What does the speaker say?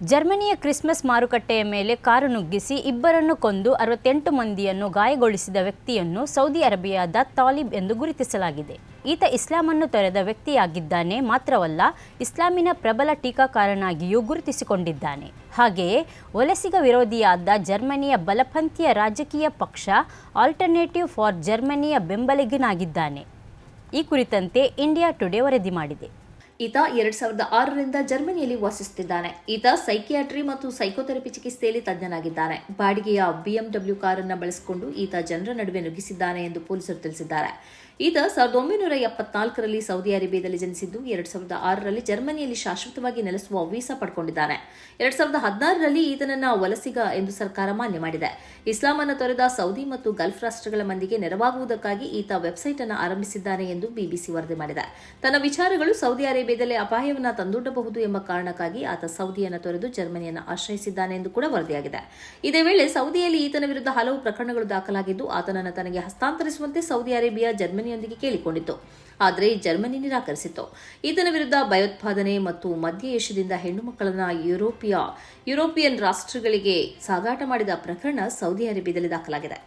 ಜರ್ಮನಿಯ ಕ್ರಿಸ್ಮಸ್ ಮಾರುಕಟ್ಟೆಯ ಮೇಲೆ ಕಾರು ನುಗ್ಗಿಸಿ ಇಬ್ಬರನ್ನು ಕೊಂದು ಅರವತ್ತೆಂಟು ಮಂದಿಯನ್ನು ಗಾಯಗೊಳಿಸಿದ ವ್ಯಕ್ತಿಯನ್ನು ಸೌದಿ ಅರೇಬಿಯಾದ ತಾಲಿಬ್ ಎಂದು ಗುರುತಿಸಲಾಗಿದೆ. ಈತ ಇಸ್ಲಾಮನ್ನು ತೊರೆದ ವ್ಯಕ್ತಿಯಾಗಿದ್ದಾನೆ, ಮಾತ್ರವಲ್ಲ ಇಸ್ಲಾಮಿನ ಪ್ರಬಲ ಟೀಕಾಕಾರನಾಗಿಯೂ ಗುರುತಿಸಿಕೊಂಡಿದ್ದಾನೆ. ಹಾಗೆಯೇ ವಲಸಿಗ ವಿರೋಧಿಯಾದ ಜರ್ಮನಿಯ ಬಲಪಂಥೀಯ ರಾಜಕೀಯ ಪಕ್ಷ ಆಲ್ಟರ್ನೇಟಿವ್ ಫಾರ್ ಜರ್ಮನಿಯ ಬೆಂಬಲಿಗನಾಗಿದ್ದಾನೆ. ಈ ಕುರಿತಂತೆ ಇಂಡಿಯಾ ಟುಡೇ ವರದಿ ಮಾಡಿದೆ. ಈತ ಎರಡ್ ಸಾವಿರದ ಆರರಿಂದ ಜರ್ಮನಿಯಲ್ಲಿ ವಾಸಿಸುತ್ತಿದ್ದಾನೆ. ಈತ ಸೈಕಿಯಾಟ್ರಿ ಮತ್ತು ಸೈಕೋಥೆರಪಿ ಚಿಕಿತ್ಸೆಯಲ್ಲಿ ತಜ್ಞನಾಗಿದ್ದಾನೆ. ಬಾಡಿಗೆಯ ಬಿಎಂಡಬ್ಲ್ಯೂ ಕಾರನ್ನು ಬಳಸಿಕೊಂಡು ಈತ ಜನರ ನಡುವೆ ನುಗ್ಗಿಸಿದ್ದಾನೆ ಎಂದು ಪೊಲೀಸರು ತಿಳಿಸಿದ್ದಾರೆ. ಈತ ಸಾವಿರದ ಒಂಬೈನೂರ ಎಪ್ಪತ್ನಾಲ್ಕರಲ್ಲಿ ಸೌದಿ ಅರೇಬಿಯಾದಲ್ಲಿ ಜನಿಸಿದ್ದು, ಎರಡ್ ಸಾವಿರದ ಆರರಲ್ಲಿ ಜರ್ಮನಿಯಲ್ಲಿ ಶಾಶ್ವತವಾಗಿ ನೆಲೆಸುವ ವೀಸಾ ಪಡ್ಕೊಂಡಿದ್ದಾನೆ. ಎರಡ್ ಸಾವಿರದ ಹದಿನಾರರಲ್ಲಿ ಈತನನ್ನ ವಲಸಿಗ ಎಂದು ಸರ್ಕಾರ ಮಾನ್ಯ ಮಾಡಿದೆ. ಇಸ್ಲಾಂ ಅನ್ನು ತೊರೆದ ಸೌದಿ ಮತ್ತು ಗಲ್ಫ್ ರಾಷ್ಟ್ರಗಳ ಮಂದಿಗೆ ನೆರವಾಗುವುದಕ್ಕಾಗಿ ಈತ ವೆಬ್ಸೈಟ್ ಅನ್ನು ಆರಂಭಿಸಿದ್ದಾನೆ ಎಂದು ಬಿಬಿಸಿ ವರದಿ ಮಾಡಿದೆ. ತನ್ನ ವಿಚಾರಗಳು ಸೌದಿ ಅರೇಬಿಯಾದಲ್ಲಿ ಅಪಾಯವನ್ನು ತಂದೊಡ್ಡಬಹುದು ಎಂಬ ಕಾರಣಕ್ಕಾಗಿ ಆತ ಸೌದಿಯನ್ನು ತೊರೆದು ಜರ್ಮನಿಯನ್ನು ಆಶ್ರಯಿಸಿದ್ದಾನೆ ಎಂದು ಕೂಡ ವರದಿಯಾಗಿದೆ. ಇದೇ ವೇಳೆ ಸೌದಿಯಲ್ಲಿ ಈತನ ವಿರುದ್ಧ ಹಲವು ಪ್ರಕರಣಗಳು ದಾಖಲಾಗಿದ್ದು, ಆತನನ್ನು ತನಗೆ ಹಸ್ತಾಂತರಿಸುವಂತೆ ಸೌದಿ ಅರೇಬಿಯಾ ಜರ್ಮನಿಯೊಂದಿಗೆ ಕೇಳಿಕೊಂಡಿತ್ತು. ಆದರೆ ಜರ್ಮನಿ ನಿರಾಕರಿಸಿತ್ತು. ಈತನ ವಿರುದ್ಧ ಭಯೋತ್ಪಾದನೆ ಮತ್ತು ಮಧ್ಯ ಏಷ್ಯಾದಿಂದ ಹೆಣ್ಣು ಮಕ್ಕಳನ್ನ ಯುರೋಪಿಯ, ಯುರೋಪಿಯನ್ ರಾಷ್ಟ್ರಗಳಿಗೆ ಸಾಗಾಟ ಮಾಡಿದ ಪ್ರಕರಣ ಸೌದಿ ಅರೇಬಿಯಾದಲ್ಲಿ ದಾಖಲಾಗಿದೆ.